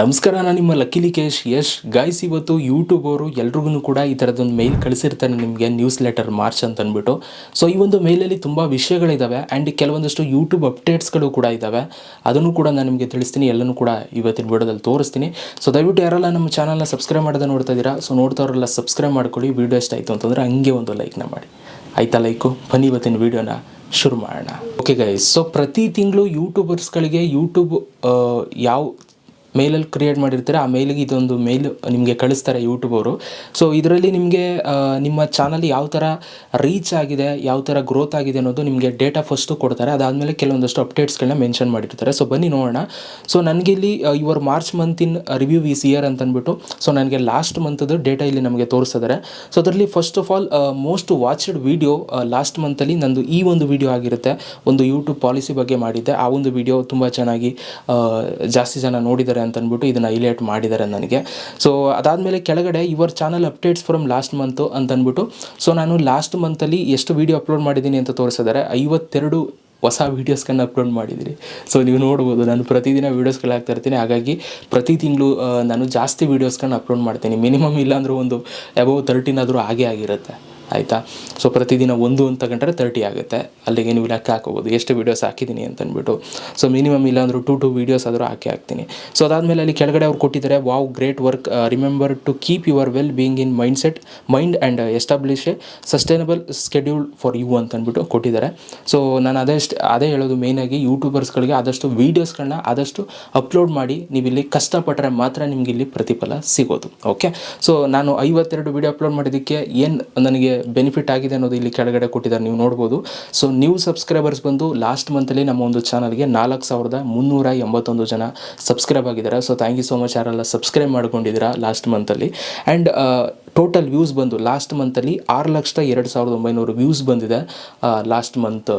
ನಮಸ್ಕಾರ, ನಾನು ನಿಮ್ಮ ಲಕ್ಕಿಲಿ ಕೇಶ್ ಯಶ್ ಗೈಸ್ ಇವತ್ತು ಯೂಟ್ಯೂಬ್ ಅವರು ಎಲ್ರಿಗೂ ಕೂಡ ಈ ಥರದೊಂದು ಮೇಲ್ ಕಳಿಸಿರ್ತಾರೆ ನಿಮಗೆ ನ್ಯೂಸ್ ಲೆಟರ್ ಮಾರ್ಚ್ ಅಂತ ಅಂದ್ಬಿಟ್ಟು. ಸೊ ಈ ಒಂದು ಮೇಲಲ್ಲಿ ತುಂಬ ವಿಷಯಗಳಿದ್ದಾವೆ ಆ್ಯಂಡ್ ಕೆಲವೊಂದಷ್ಟು ಯೂಟ್ಯೂಬ್ ಅಪ್ಡೇಟ್ಸ್ಗಳು ಕೂಡ ಇದ್ದಾವೆ ಅದನ್ನು ಕೂಡ ನಾನು ನಿಮಗೆ ತಿಳಿಸ್ತೀನಿ, ಎಲ್ಲನೂ ಕೂಡ ಇವತ್ತಿನ ವಿಡಿಯೋದಲ್ಲಿ ತೋರಿಸ್ತೀನಿ. ಸೊ ದಯವಿಟ್ಟು ಯಾರೆಲ್ಲ ನಮ್ಮ ಚಾನಲ್ನ ಸಬ್ಸ್ಕ್ರೈಬ್ ಮಾಡೋದ ನೋಡ್ತಾ ಇದ್ದೀರಾ ಸೊ ನೋಡ್ತಾವ್ರೆಲ್ಲ ಸಬ್ಸ್ಕ್ರೈಬ್ ಮಾಡ್ಕೊಳ್ಳಿ. ವಿಡಿಯೋ ಇಷ್ಟ ಆಯಿತು ಅಂತಂದರೆ ಹಂಗೆ ಒಂದು ಲೈಕ್ನ ಮಾಡಿ. ಆಯ್ತಾ ಲೈಕು ಬನ್ನಿ ಇವತ್ತಿನ ವಿಡಿಯೋನ ಶುರು ಮಾಡೋಣ. ಓಕೆ ಗೈಸ್ ಸೊ ಪ್ರತಿ ತಿಂಗಳು ಯೂಟ್ಯೂಬರ್ಸ್ಗಳಿಗೆ ಯೂಟ್ಯೂಬ್ ಯಾವ ಮೇಲಲ್ಲಿ ಕ್ರಿಯೇಟ್ ಮಾಡಿರ್ತಾರೆ, ಆ ಮೇಲಿಗೆ ಇದೊಂದು ಮೇಲ್ ನಿಮಗೆ ಕಳಿಸ್ತಾರೆ ಯೂಟ್ಯೂಬ್ ಅವರು. ಸೊ ಇದರಲ್ಲಿ ನಿಮಗೆ ನಿಮ್ಮ ಚಾನಲ್ ಯಾವ ಥರ ರೀಚ್ ಆಗಿದೆ, ಯಾವ ಥರ ಗ್ರೋತ್ ಆಗಿದೆ ಅನ್ನೋದು ನಿಮಗೆ ಡೇಟಾ ಫಸ್ಟು ಕೊಡ್ತಾರೆ. ಅದಾದಮೇಲೆ ಕೆಲವೊಂದಷ್ಟು ಅಪ್ಡೇಟ್ಸ್ಗಳನ್ನ ಮೆನ್ಷನ್ ಮಾಡಿರ್ತಾರೆ. ಸೊ ಬನ್ನಿ ನೋಡೋಣ. ಸೊ ಇಲ್ಲಿ ಇವರ್ ಮಾರ್ಚ್ ಮಂತಿನ ರಿವ್ಯೂ ಈಸ್ ಇಯರ್ ಅಂತ ಅಂದ್ಬಿಟ್ಟು ಸೊ ನನಗೆ ಲಾಸ್ಟ್ ಮಂತದ್ದು ಡೇಟಾ ಇಲ್ಲಿ ನಮಗೆ ತೋರಿಸಿದ್ದಾರೆ ಸೊ ಅದರಲ್ಲಿ first of all most watched video last ಮಂತಲ್ಲಿ ನಂದು ಈ ಒಂದು ವಿಡಿಯೋ ಆಗಿರುತ್ತೆ. ಒಂದು ಯೂಟ್ಯೂಬ್ ಪಾಲಿಸಿ ಬಗ್ಗೆ ಮಾಡಿದ್ದೆ. ಆ ಒಂದು ವಿಡಿಯೋ ತುಂಬ ಚೆನ್ನಾಗಿ ಜಾಸ್ತಿ ಜನ ನೋಡಿದ್ದಾರೆ ಅಂತ ಅಂದ್ಬಿಟ್ಟು ಇದನ್ನು ಹೈಲೈಟ್ ಮಾಡಿದ್ದಾರೆ ನನಗೆ. ಸೊ ಅದಾದಮೇಲೆ ಕೆಳಗಡೆ your channel updates from last month ಅಂತ ಅಂದ್ಬಿಟ್ಟು ಸೊ ನಾನು ಲಾಸ್ಟ್ ಮಂತಲ್ಲಿ ಎಷ್ಟು ವೀಡಿಯೋ ಅಪ್ಲೋಡ್ ಮಾಡಿದ್ದೀನಿ ಅಂತ ತೋರಿಸಿದ್ದಾರೆ ಐವತ್ತೆರಡು ಹೊಸ ವೀಡಿಯೋಸ್ಗಳನ್ನ ಅಪ್ಲೋಡ್ ಮಾಡಿದ್ದೀನಿ. ಸೊ ನೀವು ನೋಡ್ಬೋದು, ನಾನು ಪ್ರತಿದಿನ ವೀಡಿಯೋಸ್ಗಳು ಹಾಕ್ತಾ ಇರ್ತೀನಿ. ಹಾಗಾಗಿ ಪ್ರತಿ ತಿಂಗಳು ನಾನು ಜಾಸ್ತಿ ವೀಡಿಯೋಸ್ಗಳನ್ನ ಅಪ್ಲೋಡ್ ಮಾಡ್ತೀನಿ. ಮಿನಿಮಮ್ ಇಲ್ಲಾಂದ್ರೂ ಒಂದು ಅಬೌವ್ ತರ್ಟೀನ್ ಆದರೂ ಹಾಗೆ ಆಗಿರುತ್ತೆ. ಆಯಿತಾ? ಸೊ ಪ್ರತಿದಿನ ಒಂದು ಅಂತ ಗಂಟೆ ತರ್ಟಿ ಆಗುತ್ತೆ. ಅಲ್ಲಿಗೆ ನೀವು ಲೆಕ್ಕ ಹಾಕೋಬೋದು. ಎಷ್ಟು ವೀಡಿಯೋಸ್ ಹಾಕಿದ್ದೀನಿ ಅಂತ ಅಂದ್ಬಿಟ್ಟು ಸೊ ಮಿನಿಮಮ್ ಇಲ್ಲಾಂದ್ರೂ ಟು ಟು ವೀಡಿಯೋಸ್ ಆದರೂ ಹಾಕಿ ಹಾಕ್ತೀನಿ. ಸೊ ಅದಾದಮೇಲೆ ಅಲ್ಲಿ ಕೆಳಗಡೆ ಅವ್ರು ಕೊಟ್ಟಿದ್ದಾರೆ wow great work remember to keep your well being in mind set mind and establish a sustainable schedule for you ಅಂತ ಅಂದ್ಬಿಟ್ಟು ಕೊಟ್ಟಿದ್ದಾರೆ. ಸೊ ನಾನು ಅದೇ ಅದೇ ಹೇಳೋದು ಮೇಯ್ನಾಗಿ ಯೂಟ್ಯೂಬರ್ಸ್ಗಳಿಗೆ ಆದಷ್ಟು ವೀಡಿಯೋಸ್ಗಳನ್ನ ಆದಷ್ಟು ಅಪ್ಲೋಡ್ ಮಾಡಿ ನೀವು ಇಲ್ಲಿ ಕಷ್ಟಪಟ್ಟರೆ ಮಾತ್ರ ನಿಮ್ಗೆ ಇಲ್ಲಿ ಪ್ರತಿಫಲ ಸಿಗೋದು. ಓಕೆ ಸೊ ನಾನು ಐವತ್ತೆರಡು ವೀಡಿಯೋ ಅಪ್ಲೋಡ್ ಮಾಡಿದ್ದಕ್ಕೆ ಏನು ನನಗೆ ಬೆನಿಫಿಟ್ ಆಗಿದೆ ಅನ್ನೋದು ಇಲ್ಲಿ ಕೆಳಗಡೆ ಕೊಟ್ಟಿದ್ದಾರೆ, ನೀವು ನೋಡ್ಬೋದು. ಸೊ ನ್ಯೂ ಸಬ್ಸ್ಕ್ರೈಬರ್ಸ್ ಬಂದು ಲಾಸ್ಟ್ ಮಂತಲ್ಲಿ ನಮ್ಮ ಒಂದು ಚಾನಲ್ಗೆ ನಾಲ್ಕು ಸಾವಿರದ ಮುನ್ನೂರ ಎಂಬತ್ತೊಂದು ಜನ ಸಬ್ಸ್ಕ್ರೈಬ್ ಆಗಿದ್ದಾರೆ. So thank you so much ಯಾರೆಲ್ಲ ಸಬ್ಸ್ಕ್ರೈಬ್ ಮಾಡ್ಕೊಂಡಿದ್ದೀರಾ ಲಾಸ್ಟ್ ಮಂತಲ್ಲಿ ಆ್ಯಂಡ್ ಟೋಟಲ್ ವ್ಯೂಸ್ ಬಂದು ಲಾಸ್ಟ್ ಮಂತಲ್ಲಿ ಆರು ಲಕ್ಷದ ಎರಡು ಸಾವಿರದ ಒಂಬೈನೂರು ವ್ಯೂಸ್ ಬಂದಿದೆ last month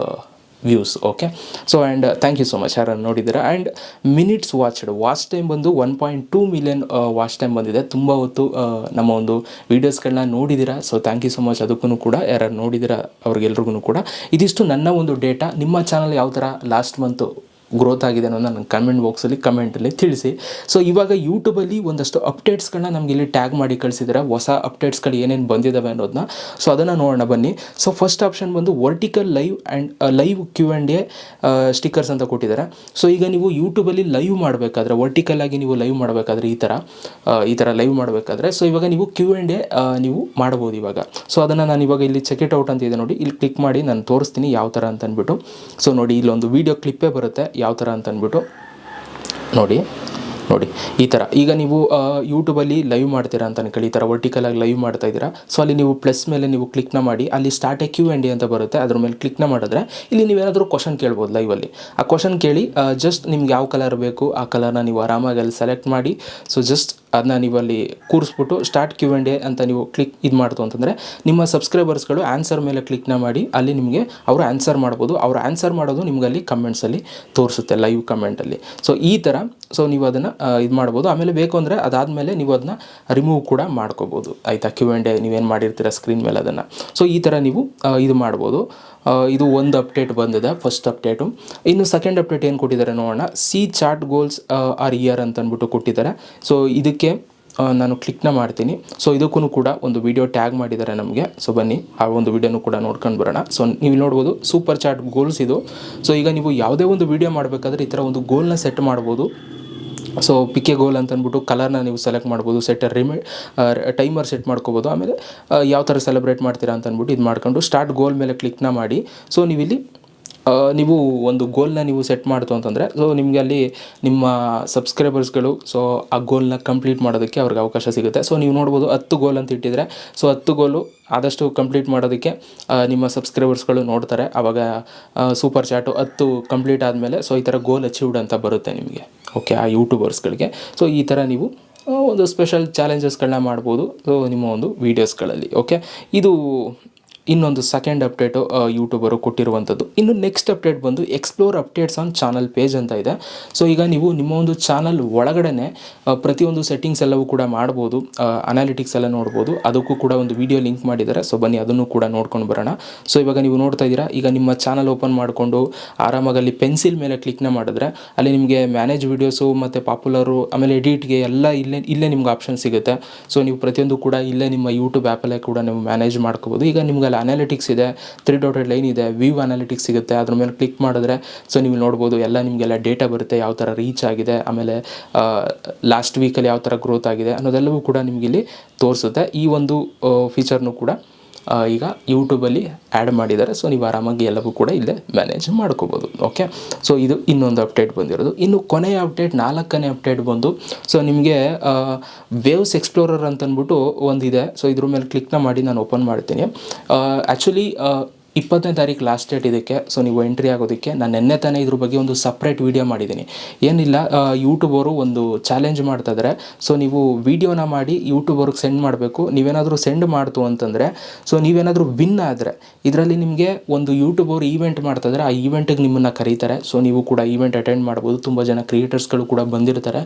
views okay so and thank you so much ಯಾರು ನೋಡಿದ್ದೀರಾ? And minutes watched watch time ಬಂದು one point two million watch time ಬಂದಿದೆ. ತುಂಬ ಹೊತ್ತು ಆ, ನಮ್ಮ ಒಂದು ವೀಡಿಯೋಸ್ಗಳನ್ನ ನೋಡಿದ್ದೀರಾ? So thank you so much ಅದಕ್ಕೂ ಕೂಡ ಯಾರು ನೋಡಿದ್ದೀರಾ? ಅವ್ರಿಗೆಲ್ರಿಗೂ ಕೂಡ. ಇದಿಷ್ಟು ನನ್ನ ಒಂದು ಡೇಟಾ ನಿಮ್ಮ ಚಾನಲ್ ಯಾವ ಥರ ಲಾಸ್ಟ್ ಮಂತು ಗ್ರೋತ್ ಆಗಿದೆ ಅನ್ನೋದು ನನ್ನ ಕಮೆಂಟ್ ಬಾಕ್ಸಲ್ಲಿ ಕಮೆಂಟಲ್ಲಿ ತಿಳಿಸಿ. ಸೊ ಇವಾಗ ಯೂಟ್ಯೂಬಲ್ಲಿ ಒಂದಷ್ಟು ಅಪ್ಡೇಟ್ಸ್ಗಳನ್ನ ನಮಗೆ ಇಲ್ಲಿ ಟ್ಯಾಗ್ ಮಾಡಿ ಕಳಿಸಿದ್ರೆ. ಹೊಸ ಅಪ್ಡೇಟ್ಸ್ಗಳು ಏನೇನು ಬಂದಿದ್ದಾವೆ ಅನ್ನೋದನ್ನ ಸೊ ಅದನ್ನು ನೋಡೋಣ, ಬನ್ನಿ. ಸೊ ಫಸ್ಟ್ ಆಪ್ಷನ್ ಬಂದು vertical live and live Q and A stickers ಅಂತ ಕೊಟ್ಟಿದ್ದಾರೆ ಸೊ ಈಗ ನೀವು ಯೂಟ್ಯೂಬಲ್ಲಿ ಲೈವ್ ಮಾಡಬೇಕಾದ್ರೆ ವರ್ಟಿಕಲ್ ಆಗಿ ನೀವು ಲೈವ್ ಮಾಡಬೇಕಾದ್ರೆ ಈ ಥರ ಈ ಥರ ಲೈವ್ ಮಾಡಬೇಕಾದ್ರೆ ಸೊ ಇವಾಗ ನೀವು ಕ್ಯೂ ಆ್ಯಂಡ್ ಎ ನೀವು ಮಾಡ್ಬೋದು ಇವಾಗ. ಸೊ ಅದನ್ನು ನಾನು ಇವಾಗ ಇಲ್ಲಿ ಚೆಕ್ ಇಟ್ ಔಟ್ ಅಂತ ಇದೆ ನೋಡಿ. ಇಲ್ಲಿ ಕ್ಲಿಕ್ ಮಾಡಿ ನಾನು ತೋರಿಸ್ತೀನಿ ಯಾವ ಥರ ಅಂತ ಅಂದ್ಬಿಟ್ಟು. ಸೊ ನೋಡಿ, ಇಲ್ಲೊಂದು ವೀಡಿಯೋ ಕ್ಲಿಪ್ಪೇ ಬರುತ್ತೆ. ಯಾವ ಥರ ಅಂತ ಅಂದ್ಬಿಟ್ಟು ನೋಡಿ ನೋಡಿ, ಈ ಥರ. ಈಗ ನೀವು ಯೂಟ್ಯೂಬಲ್ಲಿ ಲೈವ್ ಮಾಡ್ತೀರಾ ಅಂತ ಅನ್ಕೊಳ್ಳಿ ಈ ಥರ ವರ್ಟಿಕಲಾಗಿ ಲೈವ್ ಮಾಡ್ತಾ ಇದ್ದೀರಾ. ಸೊ ಅಲ್ಲಿ ನೀವು ಪ್ಲಸ್ ಮೇಲೆ ನೀವು ಕ್ಲಿಕ್ನ ಮಾಡಿ, ಅಲ್ಲಿ ಸ್ಟಾರ್ಟ್ ಎ ಕ್ಯೂ ಎಂಡಿ ಅಂತ ಬರುತ್ತೆ. ಅದ್ರ ಮೇಲೆ ಕ್ಲಿಕ್ನ ಮಾಡಿದ್ರೆ, ಇಲ್ಲಿ ನೀವೇನಾದರೂ ಕ್ವಶನ್ ಕೇಳ್ಬೋದು ಲೈವಲ್ಲಿ ಆ ಕ್ವಶನ್ ಕೇಳಿ ಜಸ್ಟ್ ನಿಮ್ಗೆ ಯಾವ ಕಲರ್ ಬೇಕು, ಆ ಕಲರ್ನ ನೀವು ಆರಾಮಾಗಿ ಅಲ್ಲಿ ಸೆಲೆಕ್ಟ್ ಮಾಡಿ. ಸೊ ಜಸ್ಟ್ ಅದನ್ನ ನೀವು ಅಲ್ಲಿ ಕೂರಿಸ್ಬಿಟ್ಟು ಸ್ಟಾರ್ಟ್ ಕ್ಯೂ ಆ್ಯಂಡ್ ಎ ಅಂತ ನೀವು ಕ್ಲಿಕ್ ಇದು ಮಾಡ್ತು ಅಂತಂದರೆ ನಿಮ್ಮ ಸಬ್ಸ್ಕ್ರೈಬರ್ಸ್ಗಳು ಆನ್ಸರ್ ಮೇಲೆ ಕ್ಲಿಕ್ನ ಮಾಡಿ ಅಲ್ಲಿ ನಿಮಗೆ ಅವರು ಆನ್ಸರ್ ಮಾಡ್ಬೋದು. ಅವರು ಆನ್ಸರ್ ಮಾಡೋದು ನಿಮ್ಗೆ ಅಲ್ಲಿ ಕಮೆಂಟ್ಸಲ್ಲಿ ತೋರಿಸುತ್ತೆ ಲೈವ್ ಕಮೆಂಟಲ್ಲಿ ಸೊ ಈ ಥರ ಸೊ ನೀವು ಅದನ್ನು ಇದು ಮಾಡ್ಬೋದು. ಆಮೇಲೆ ಬೇಕು ಅಂದರೆ ಅದಾದಮೇಲೆ ನೀವು ಅದನ್ನ ರಿಮೂವ್ ಕೂಡ ಮಾಡ್ಕೋಬೋದು. ಆಯಿತಾ? ಕ್ಯೂ ಆ್ಯಂಡ್ ಎ ನೀವೇನು ಮಾಡಿರ್ತೀರ ಸ್ಕ್ರೀನ್ ಮೇಲೆ ಅದನ್ನು. ಸೊ ಈ ಥರ ನೀವು ಇದು ಮಾಡ್ಬೋದು. ಇದು ಒಂದು ಅಪ್ಡೇಟ್ ಬಂದಿದೆ ಫಸ್ಟ್ ಅಪ್ಡೇಟು ಇನ್ನು ಸೆಕೆಂಡ್ ಅಪ್ಡೇಟ್ ಏನು ಕೊಟ್ಟಿದ್ದಾರೆ ನೋಡೋಣ. See chart goals are here ಅಂತ ಅಂದ್ಬಿಟ್ಟು ಕೊಟ್ಟಿದ್ದಾರೆ. ಸೊ ಇದಕ್ಕೆ ಆ, ನಾನು ಕ್ಲಿಕ್ನ ಮಾಡ್ತೀನಿ. ಸೊ ಇದಕ್ಕೂ ಕೂಡ ಒಂದು ವಿಡಿಯೋ ಟ್ಯಾಗ್ ಮಾಡಿದ್ದಾರೆ ನಮಗೆ. ಸೊ ಬನ್ನಿ ಆ ಒಂದು ವಿಡಿಯೋನು ಕೂಡ ನೋಡ್ಕೊಂಡು ಬರೋಣ. ಸೊ ನೀವು ನೋಡ್ಬೋದು ಸೂಪರ್ ಚಾಟ್ ಗೋಲ್ಸ್ ಇದು. ಸೊ ಈಗ ನೀವು ಯಾವುದೇ ಒಂದು ವಿಡಿಯೋ ಮಾಡಬೇಕಾದ್ರೆ ಈ ಥರ ಒಂದು ಗೋಲ್ನ ಸೆಟ್ ಮಾಡ್ಬೋದು. ಸೊ ಪಿಕೆ ಗೋಲ್ ಅಂತ ಅಂದ್ಬಿಟ್ಟು ಕಲರ್ನ ನೀವು ಸೆಲೆಕ್ಟ್ ಮಾಡ್ಬೋದು ಸೆಟ್ ರಿಮಿ ಟೈಮರ್ ಸೆಟ್ ಮಾಡ್ಕೋಬೋದು. ಆಮೇಲೆ ಯಾವ ಥರ ಸೆಲೆಬ್ರೇಟ್ ಮಾಡ್ತೀರಾ ಅಂತ ಅಂದ್ಬಿಟ್ಟು ಇದು ಮಾಡ್ಕೊಂಡು ಸ್ಟಾರ್ಟ್ ಗೋಲ್ ಮೇಲೆ ಕ್ಲಿಕ್ನ ಮಾಡಿ. ಸೊ ನೀವಿಲ್ಲಿ ನೀವು ಒಂದು ಗೋಲ್ನ ನೀವು ಸೆಟ್ ಮಾಡ್ತು ಅಂತಂದರೆ ಸೊ ನಿಮಗೆ ಅಲ್ಲಿ ನಿಮ್ಮ ಸಬ್ಸ್ಕ್ರೈಬರ್ಸ್ಗಳು ಸೊ ಆ ಗೋಲ್ನ ಕಂಪ್ಲೀಟ್ ಮಾಡೋದಕ್ಕೆ ಅವ್ರಿಗೆ ಅವಕಾಶ ಸಿಗುತ್ತೆ. ಸೊ ನೀವು ನೋಡ್ಬೋದು ಹತ್ತು ಗೋಲ್ ಅಂತ ಇಟ್ಟಿದ್ರೆ ಸೊ ಹತ್ತು ಗೋಲು ಆದಷ್ಟು ಕಂಪ್ಲೀಟ್ ಮಾಡೋದಕ್ಕೆ ನಿಮ್ಮ ಸಬ್ಸ್ಕ್ರೈಬರ್ಸ್ಗಳು ನೋಡ್ತಾರೆ. ಆವಾಗ ಸೂಪರ್ ಚಾಟು ಹತ್ತು ಕಂಪ್ಲೀಟ್ ಆದಮೇಲೆ ಸೊ ಈ ಥರ ಗೋಲ್ ಅಚೀವ್ಡ್ ಅಂತ ಬರುತ್ತೆ ನಿಮಗೆ. ಓಕೆ ಆ ಯೂಟ್ಯೂಬರ್ಸ್ಗಳಿಗೆ ಸೊ ಈ ಥರ ನೀವು ಒಂದು ಸ್ಪೆಷಲ್ ಚಾಲೆಂಜಸ್ಗಳನ್ನ ಮಾಡ್ಬೋದು ಸೊ ನಿಮ್ಮ ಒಂದು ವೀಡಿಯೋಸ್ಗಳಲ್ಲಿ ಓಕೆ ಇದು ಇನ್ನೊಂದು ಸೆಕೆಂಡ್ ಅಪ್ಡೇಟು ಯೂಟ್ಯೂಬರು ಕೊಟ್ಟಿರುವಂಥದ್ದು. ಇನ್ನು ನೆಕ್ಸ್ಟ್ ಅಪ್ಡೇಟ್ ಬಂದು explore updates on channel page ಅಂತ ಇದೆ. ಸೊ ಈಗ ನೀವು ನಿಮ್ಮ ಒಂದು ಚಾನಲ್ ಒಳಗಡೆ ಪ್ರತಿಯೊಂದು ಸೆಟ್ಟಿಂಗ್ಸ್ ಎಲ್ಲವೂ ಕೂಡ ಮಾಡ್ಬೋದು ಅನಾಲಿಟಿಕ್ಸ್ ಎಲ್ಲ ನೋಡ್ಬೋದು. ಅದಕ್ಕೂ ಕೂಡ ಒಂದು ವಿಡಿಯೋ ಲಿಂಕ್ ಮಾಡಿದ್ದಾರೆ. ಸೊ ಬನ್ನಿ, ಅದನ್ನು ಕೂಡ ನೋಡ್ಕೊಂಡು ಬರೋಣ. ಸೊ ಇವಾಗ ನೀವು ನೋಡ್ತಾ ಇದ್ದೀರಾ, ಈಗ ನಿಮ್ಮ ಚಾನಲ್ ಓಪನ್ ಮಾಡಿಕೊಂಡು ಆರಾಮಾಗಿ ಅಲ್ಲಿ ಪೆನ್ಸಿಲ್ ಮೇಲೆ ಕ್ಲಿಕ್ನ ಮಾಡಿದ್ರೆ, ಅಲ್ಲಿ ನಿಮಗೆ ಮ್ಯಾನೇಜ್ ವೀಡಿಯೋಸು ಮತ್ತು ಪಾಪ್ಯುಲರು ಆಮೇಲೆ ಎಡಿಟ್ಗೆ ಎಲ್ಲ ಇಲ್ಲೇ ಇಲ್ಲೇ ನಿಮ್ಗೆ ಆಪ್ಷನ್ ಸಿಗುತ್ತೆ. ಸೊ ನೀವು ಪ್ರತಿಯೊಂದು ಕೂಡ ಇಲ್ಲೇ ನಿಮ್ಮ ಯೂಟ್ಯೂಬ್ ಆ್ಯಪಲ್ಲೇ ಕೂಡ ನೀವು ಮ್ಯಾನೇಜ್ ಮಾಡ್ಕೋಬೋದು. ಈಗ ನಿಮ್ಗೆ ಅಲ್ಲಿ ಅನಾಲಿಟಿಕ್ಸ್ ಇದೆ ತ್ರೀ ಡಾಟೆಡ್ ಲೈನ್ ಇದೆ ವ್ಯೂ ಅನಾಲಿಟಿಕ್ಸ್ ಸಿಗುತ್ತೆ. ಅದ್ರ ಮೇಲೆ ಕ್ಲಿಕ್ ಮಾಡಿದ್ರೆ ಸೊ ನೀವು ನೋಡ್ಬೋದು, ಎಲ್ಲ ನಿಮಗೆಲ್ಲ ಡೇಟಾ ಬರುತ್ತೆ, ಯಾವ ಥರ ರೀಚ್ ಆಗಿದೆ, ಆಮೇಲೆ ಲಾಸ್ಟ್ ವೀಕಲ್ಲಿ ಯಾವ ಥರ ಗ್ರೋತ್ ಆಗಿದೆ ಅನ್ನೋದೆಲ್ಲವೂ ಕೂಡ ನಿಮಗಿಲ್ಲಿ ತೋರಿಸುತ್ತೆ. ಈ ಒಂದು ಫೀಚರ್ನು ಕೂಡ ಈಗ ಯೂಟ್ಯೂಬಲ್ಲಿ ಆ್ಯಡ್ ಮಾಡಿದ್ದಾರೆ. ಸೊ ನೀವು ಆರಾಮಾಗಿ ಎಲ್ಲವೂ ಕೂಡ ಇಲ್ಲೇ ಮ್ಯಾನೇಜ್ ಮಾಡ್ಕೋಬೋದು. ಓಕೆ ಸೊ ಇದು ಇನ್ನೊಂದು ಅಪ್ಡೇಟ್ ಬಂದಿರೋದು. ಇನ್ನು ಕೊನೆಯ ಅಪ್ಡೇಟ್ ನಾಲ್ಕನೇ ಅಪ್ಡೇಟ್ ಬಂದು ಸೊ ನಿಮಗೆ ವೇವ್ಸ್ ಎಕ್ಸ್ಪ್ಲೋರರ್ ಅಂತಂದ್ಬಿಟ್ಟು ಒಂದಿದೆ. ಸೊ ಇದ್ರ ಮೇಲೆ ಕ್ಲಿಕ್ನ ಮಾಡಿ ನಾನು ಓಪನ್ ಮಾಡ್ತೀನಿ. ಆ್ಯಕ್ಚುಲಿ ಇಪ್ಪತ್ತನೇ ತಾರೀಕು ಲಾಸ್ಟ್ ಡೇಟ್ ಇದಕ್ಕೆ ಸೊ ನೀವು ಎಂಟ್ರಿ ಆಗೋದಕ್ಕೆ ನಾನು ನೆನ್ನೆ ತಾನೇ ಇದ್ರ ಬಗ್ಗೆ ಒಂದು ಸಪ್ರೇಟ್ ವೀಡಿಯೋ ಮಾಡಿದ್ದೀನಿ. ಏನಿಲ್ಲ ಯೂಟ್ಯೂಬ್ ಅವರು ಒಂದು ಚಾಲೆಂಜ್ ಮಾಡ್ತಾ ಇದ್ದಾರೆ ಸೊ ನೀವು ವೀಡಿಯೋನ ಮಾಡಿ ಯೂಟ್ಯೂಬ್ ಅವ್ರಿಗೆ ಸೆಂಡ್ ಮಾಡಬೇಕು. ನೀವೇನಾದರೂ ಸೆಂಡ್ ಮಾಡ್ತು ಅಂತಂದರೆ ಸೊ ನೀವೇನಾದರೂ ವಿನ್ ಆದರೆ, ಇದರಲ್ಲಿ ನಿಮಗೆ ಒಂದು ಯೂಟ್ಯೂಬ್ ಅವರು ಈವೆಂಟ್ ಮಾಡ್ತಾ ಇದ್ದಾರೆ ಆ ಈವೆಂಟಿಗೆ ನಿಮ್ಮನ್ನು ಕರೀತಾರೆ. ಸೊ ನೀವು ಕೂಡ ಈವೆಂಟ್ ಅಟೆಂಡ್ ಮಾಡ್ಬೋದು. ತುಂಬ ಜನ ಕ್ರಿಯೇಟರ್ಸ್ಗಳು ಕೂಡ ಬಂದಿರ್ತಾರೆ.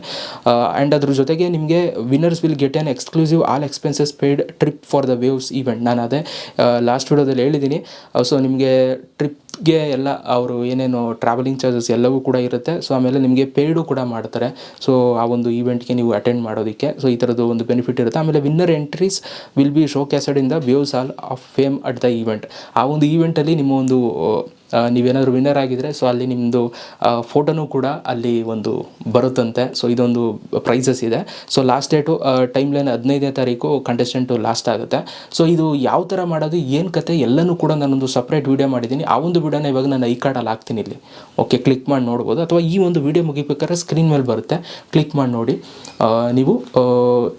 ಆ್ಯಂಡ್ ಅದ್ರ ಜೊತೆಗೆ ನಿಮಗೆ winners will get an exclusive all expenses paid trip for the waves event ನಾನು ಅದೇ ಲಾಸ್ಟ್ ವಿಡಿಯೋದಲ್ಲಿ ಹೇಳಿದ್ದೀನಿ. ಸೊ ನಿಮಗೆ ಟ್ರಿಪ್ಗೆ ಎಲ್ಲ ಅವರು ಏನೇನು ಟ್ರಾವೆಲಿಂಗ್ ಚಾರ್ಜಸ್ ಎಲ್ಲವೂ ಕೂಡ ಇರುತ್ತೆ. ಸೊ ಆಮೇಲೆ ನಿಮಗೆ ಪೇಯ್ಡು ಕೂಡ ಮಾಡ್ತಾರೆ. ಸೊ ಆ ಒಂದು ಈವೆಂಟ್ಗೆ ನೀವು ಅಟೆಂಡ್ ಮಾಡೋದಕ್ಕೆ. ಸೊ ಈ ಥರದ್ದು ಒಂದು ಬೆನಿಫಿಟ್ ಇರುತ್ತೆ. ಆಮೇಲೆ winner entries will be showcased in the views all of fame at the event ಆ ಒಂದು ಈವೆಂಟಲ್ಲಿ ನಿಮ್ಮ ಒಂದು ನೀವೇನಾದರೂ ವಿನ್ನರ್ ಆಗಿದ್ದರೆ ಸೊ ಅಲ್ಲಿ ನಿಮ್ಮದು ಫೋಟೋನೂ ಕೂಡ ಅಲ್ಲಿ ಒಂದು ಬರುತ್ತಂತೆ. ಸೊ ಇದೊಂದು ಪ್ರೈಸಸ್ ಇದೆ. So last date time line ಹದಿನೈದನೇ ತಾರೀಕು ಕಂಟೆಸ್ಟೆಂಟು ಲಾಸ್ಟ್ ಆಗುತ್ತೆ. ಸೊ ಇದು ಯಾವ ಥರ ಮಾಡೋದು, ಏನು ಕತೆ, ಎಲ್ಲನೂ ಕೂಡ ನಾನೊಂದು ಸಪ್ರೇಟ್ ವೀಡಿಯೋ ಮಾಡಿದ್ದೀನಿ. ಆ ಒಂದು ವೀಡಿಯೋನ ಇವಾಗ ನಾನು ಐ ಕಾರ್ಡಲ್ಲಿ ಹಾಕ್ತೀನಿ ಇಲ್ಲಿ. ಓಕೆ ಕ್ಲಿಕ್ ಮಾಡಿ ನೋಡ್ಬೋದು. ಅಥವಾ ಈ ಒಂದು ವೀಡಿಯೋ ಮುಗಿಬೇಕಾದ್ರೆ ಸ್ಕ್ರೀನ್ ಮೇಲೆ ಬರುತ್ತೆ. ಕ್ಲಿಕ್ ಮಾಡಿ ನೋಡಿ. ನೀವು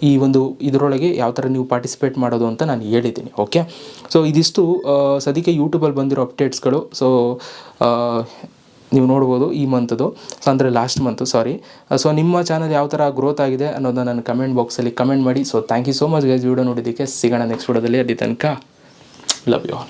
ಈ ಒಂದು ಇದರೊಳಗೆ ಯಾವ ಥರ ನೀವು ಪಾರ್ಟಿಸಿಪೇಟ್ ಮಾಡೋದು ಅಂತ ನಾನು ಹೇಳಿದ್ದೀನಿ. ಓಕೆ ಸೊ ಇದಿಷ್ಟು ಸದ್ಯಕ್ಕೆ ಯೂಟ್ಯೂಬಲ್ಲಿ ಬಂದಿರೋ ಅಪ್ಡೇಟ್ಸ್ಗಳು ಸೊ ನೀವು ನೋಡ್ಬೋದು ಈ ಮಂತ್ದು ಸೊ ಅಂದರೆ ಲಾಸ್ಟ್ ಮಂತು ಸಾರಿ ಸೊ ನಿಮ್ಮ ಚಾನಲ್ ಯಾವ ಥರ ಗ್ರೋತ್ ಆಗಿದೆ ಅನ್ನೋದನ್ನ ನಾನು ಕಮೆಂಟ್ ಬಾಕ್ಸಲ್ಲಿ ಕಮೆಂಟ್ ಮಾಡಿ. So thank you so much guys video ನೋಡಿದ್ದಕ್ಕೆ ಸಿಗೋಣ ನೆಕ್ಸ್ಟ್ ವಿಡಿಯೋದಲ್ಲಿ ಅಲ್ಲಿ ತನಕ ಲವ್ ಯು ಆಲ್